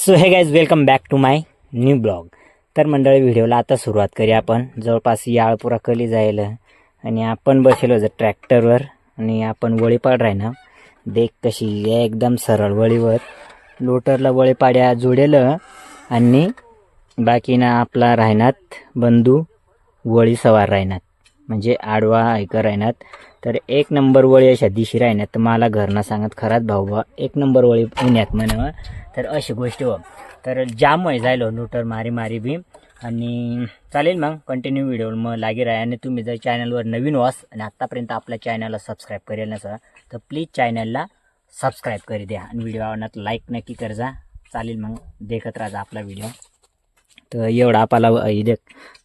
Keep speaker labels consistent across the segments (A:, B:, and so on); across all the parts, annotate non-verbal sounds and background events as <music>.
A: So hey guys welcome back to my new blog तर मंडळी व्हिडिओला आता सुरुवात करूया आपण. जवळपास याळपुरा कली जायला आणि आपण बसेलो जर ट्रॅक्टरवर आणि आपण वळीपाड ना देख कशी एकदम सरळ वळीवर. लोटरला वळीपाड्या जोडेलं आणि बाकीना आपला राहण्यात बंधू वळी सवार राहण्यात म्हणजे आडवा ऐकर राहण्यात तर एक नंबर वळी अशा दिशी राहण्यात तर मला घरनं सांगत खराच भाऊ बा एक नंबर वळी पुण्यात म्हणावं. तर अशी गोष्ट हो. तर जाम वय जायलो लुटर मारी मारी बी. आणि चालेल मग कंटिन्यू व्हिडिओ मग लागी राहा. आणि तुम्ही जर चॅनलवर नवीन वास आणि आत्तापर्यंत आपल्या चॅनलला सबस्क्राईब करेल नसा तर प्लीज चॅनलला सबस्क्राईब करी द्या. आणि व्हिडिओ आवडण्यात लाईक नक्की कर जा. चालेल मग देखत राहा आपला व्हिडिओ तर एवढा आपाला इथे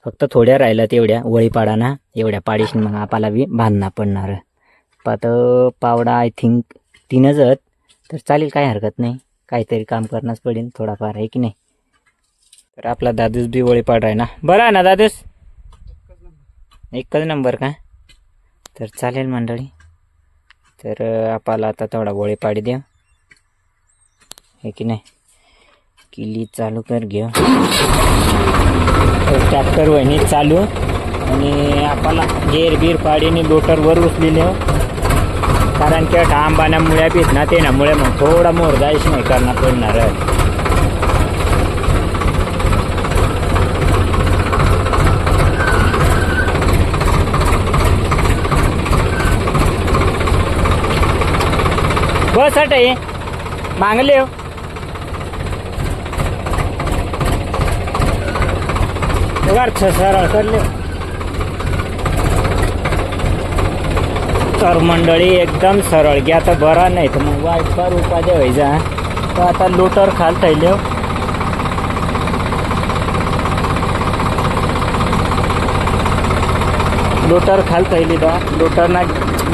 A: फक्त थोड्या राहिल्या तेवढ्या वळीपाडाना एवढ्या पाडीशी मग आपाला बी बांधणं पडणार. पात पावडा आय थिंक तीनच आहेत. तर चालेल काय हरकत नाही. काहीतरी काम करणंच पडेल थोडाफार आहे की नाही? तर आपला दादूस बी वळीपाड आहे ना? बरं आहे ना दादूस? एकच नंबर का? तर चालेल मंडळी. तर आपल्याला आता थोडा वळीपाडी द्या हे की नाही? किल्ली चालू कर घेऊ. ट्रॅक्टर वहिनी चालू. आणि आपल्याला गेर बीर पाडीने लोटरवर उचलेले हो. कारण की आंबाना मुळ्या पीत ना ते ना मुळे मग थोडा मोरदाईश नाही करणार पडणार बस अट मांगले हो. सरळ करले. तर मंडळी एकदम सरळ. घ्या तर बरा नाही तर मग वाईटपार उपाध्या व्हायचा तर आता लोटर खाल थैले लोटर खाल थैली दा लोटरना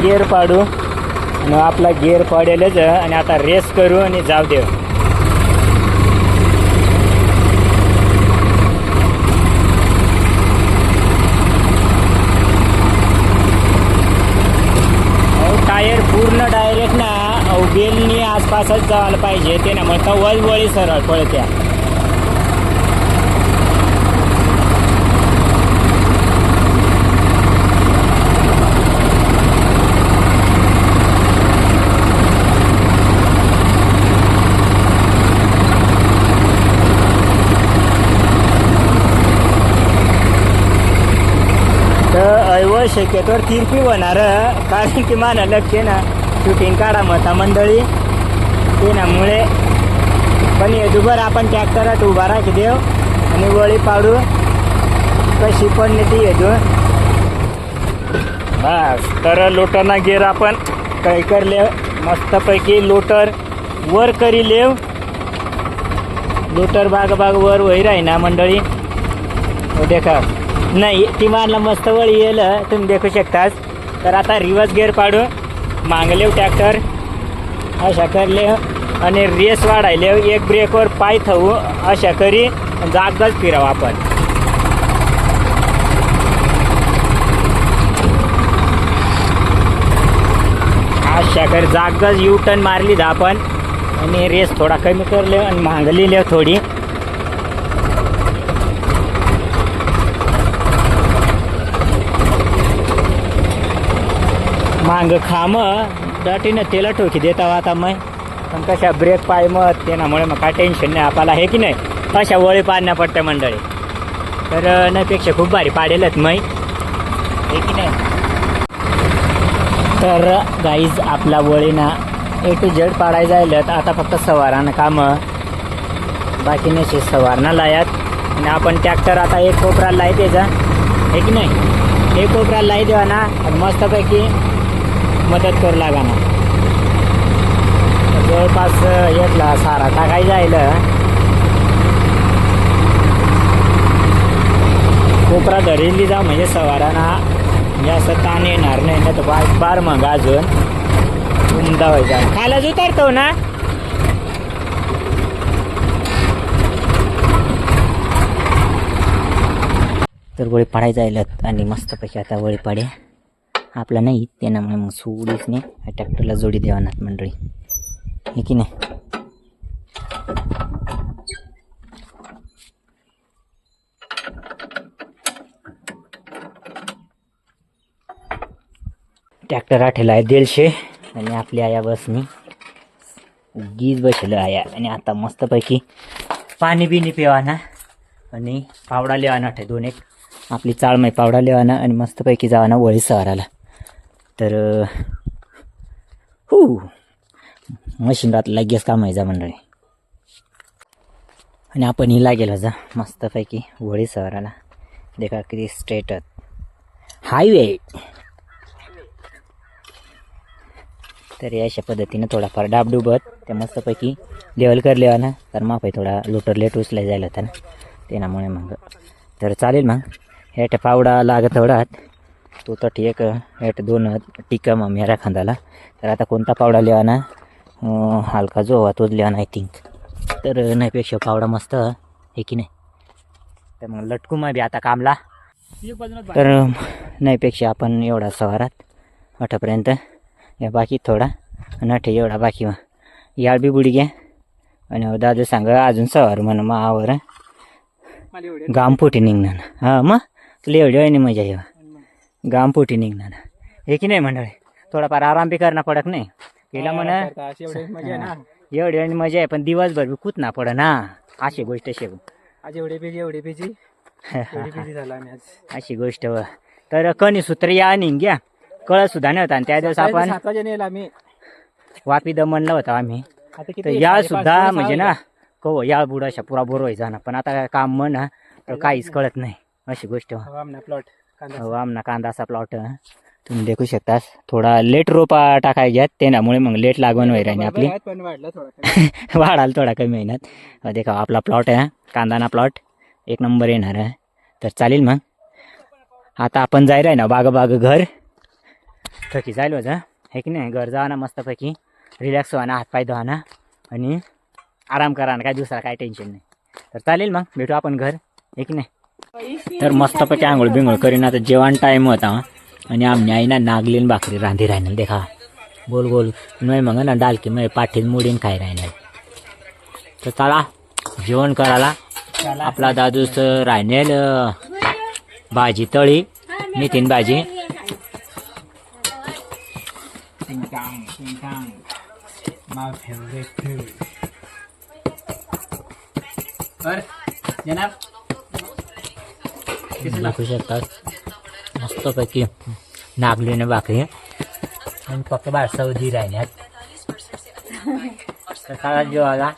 A: गेअर पाडू. आणि आपला गेअर पाडेलच आणि आता रेस करू आणि जाऊ देऊ. असंच जायला पाहिजे ते ना म्हणता वळवळी सरळ पळत्या. तर ऐव शक्यतोवर तिरपी होणार कारण की मला लक्ष ना शूटिंग काढा मता मंडळी. ते पण दुबर आपण ट्रॅक्टरात उभा राखी देव आणि वळी पाडू. कशी पण ती येतो बस तर लोटरना गेर आपण काय करले? मस्तपैकी लोटर वर करी लेव लोटर बाग बाग वर वही राही ना मंडळी. हो, देखा. नाही ती मारला मस्त वळी येलं. तुम्ही देखू शकताच तर आता रिवर्स गेअर पाडू. मागले ट्रॅक्टर अशा करले आणि रेस वाढायले एक ब्रेकवर पाय थवू अशा करी जागच फिराव आपण. अशा कर जागच यू टर्न मारली दा आपण. आणि रेस थोडा कमी करले आणि मागलेले थोडी. मांग खाम दाटीनं દેતા હતા देता आता मग पण कशा ब्रेक पाय मग કાંઈ मग काय टेन्शन नाही आपल्याला નહીં? की नाही कशा वळी पाडण्या पडत्या मंडळी तर नाहीपेक्षा खूप भारी पाडेलच मै हे की नाही तर गाईज आपला वळीना ए टू झेड पाडाय जायलं तर आता फक्त सवारानं कामं बाकी नसे सवारणं लायात आणि आपण ट्रॅक्टर आता एक कोपरा लाई द्यायचा हे की नाही एक कोपरा लाई देवा ना आणि मस्तपैकी मदत करू लागा ना जवळपास येतला सारा. टाकाय जायला? कोपरा धरिली जा म्हणजे सवाराना. जास्त ताण येणार नाही ना तर बार बार मग अजून. उमदा व्हायचा खालाच उतरतो ना. तर वळी पाडायला जायलात आणि मस्तपैकी आता वळी पाड्या आपला नाही त्यामुळे मग सोडीच नाही ट्रॅक्टरला जोडी देवा नाथ मंडळी. हे की नाही? ट्रॅक्टर आठेला आहे दीडशे आणि आपली आया बसनी. गीज बसेल आया. आणि आता मस्तपैकी पाणी बिनी पिवाना आणि पावडा लिवाना आठे दोन एक. आपली चाळमय पावडा लिवाना आणि मस्तपैकी जावाना वळी सवाराला. तर हो मशीन रात लगेच कामायचा मंडळी. आणि आपण हिला गेलो जा मस्तपैकी वळी सवाराला. देखा किती स्ट्रेट हायवे तर या अशा पद्धतीनं थोडाफार डाबडुबत त्या मस्तपैकी लेवल करले ना तर माफ आहे थोडा लोटर लेट उचलाय जायला होता ना त्यामुळे मग. तर चालेल मग. ह्या पावडा लागत थोडात तो तर एक ह्याट दोन टिका मग मेरा खांदाला. तर आता कोणता पावडा लिहा ना अं, हलका जो हवा तोच लिहा आय थिंक तर नाहीपेक्षा पावडा मस्त आहे की नाही? तर मग लटकू मग बी आता कामला. तर नाहीपेक्षा आपण एवढा सवारात अठापर्यंत या बाकी थोडा अठे एवढा बाकी मग. याळ बी बुडी घ्या. आणि दादा सांग अजून सवार म्हण मग आवर. गाम पोटी निघणार. हां मग? तुला एवढी आहे नाही मजा येवा गाम पोटी निघणार हे की नाही मंडळी थोडाफार आराम बी करणं पडत नाही केला म्हणा एवढी आणि मजा आहे पण दिवसभर बी कुत ना पड ना अशी गोष्ट शेव
B: आज एवढे पेजी एवढे पेजी
A: अशी गोष्ट व तर कणी सूत्र या घ्या कळत सुद्धा नाही होता आणि त्या दिवस आपण वापी दम म्हणलं होतं आम्ही तर
B: साडेपाच
A: सुद्धा म्हणजे. ना कहो याळ बुडा अशा पुरा बोर व्हायचा ना पण आता काय काम म्हण तर काहीच कळत नाही अशी गोष्ट
B: हो, आमना कांदा
A: हो कांदाचा प्लॉट तुम्ही देखू शकता थोडा लेट रोपा टाकाय घ्यात त्यामुळे मग लेट लागवण होई राहिली आपली.
B: वाढला थोडा <laughs>
A: वाढाल थोडा कमी महिन्यात अहो, देखा आपला प्लॉट आहे कांदाना प्लॉट एक नंबर येणार आहे. तर चालेल मग. आता आपण जायला आहे ना बाग बाग घर. थकी जायला होतं हे की नाही? घर जा ना मस्तपैकी. रिलॅक्स व्हा ना हातपाय धुवा ना. आणि आराम करा ना काय दुसरा काय टेन्शन नाही. तर चालेल मग. भेटू आपण घर. हे की नाही? तर मस्तपैकी आंघोळ बिंघोळ करीन. आता जेवण टाईम होता. आणि आमने आई ना नागलीन भाकरी रांधी राहणार देखा. गोल गोल नाही मग ना डालकी मग पाठीत मुडीन खाय राहणार तर चला जेवण करायला. आपला दादूच राहणार भाजी तळी नितीन भाजी.
B: जनाब फेवरेट
A: दाखवू शकतात मस्तपैकी नागलीने भाकरी आणि फक्त बार सौदी राहण्यात तर चला जेवायला